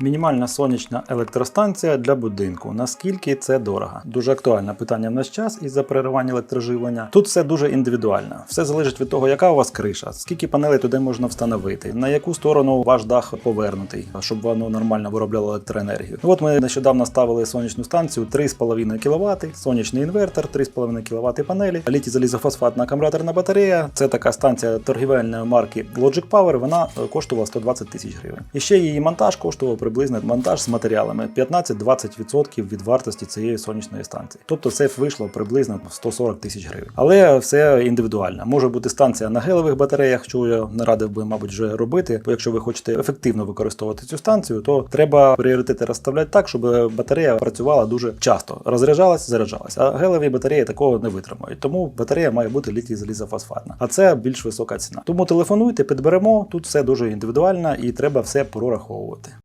Мінімальна сонячна електростанція для будинку. Наскільки це дорого? Дуже актуальне питання в наш час із-за переривання електроживлення. Тут все дуже індивідуально. Все залежить від того, яка у вас криша, скільки панелей туди можна встановити, на яку сторону ваш дах повернутий, щоб воно нормально виробляло електроенергію. От ми нещодавно ставили сонячну станцію 3,5 кВт, сонячний інвертор, 3,5 кВт панелі, літій залізофосфатна акумуляторна батарея. Це така станція торгівельної марки Logic Power. Вона е, коштувала 120 тисяч гривень. І ще її монтаж коштував приблизно монтаж з матеріалами 15-20% від вартості цієї сонячної станції. Тобто це вийшло приблизно 140 тисяч гривень. Але все індивідуально. Може бути станція на гелевих батареях, що я не би, мабуть, вже робити. Бо якщо ви хочете ефективно використовувати цю станцію, то треба пріоритети розставляти так, щоб батарея працювала дуже часто. Розряджалась, заряджалась. А гелеві батареї такого не витримають. Тому батарея має бути літій залізофосфатна. А це більш висока ціна. Тому телефонуйте, підберемо. Тут все дуже індивідуально і треба все прораховувати.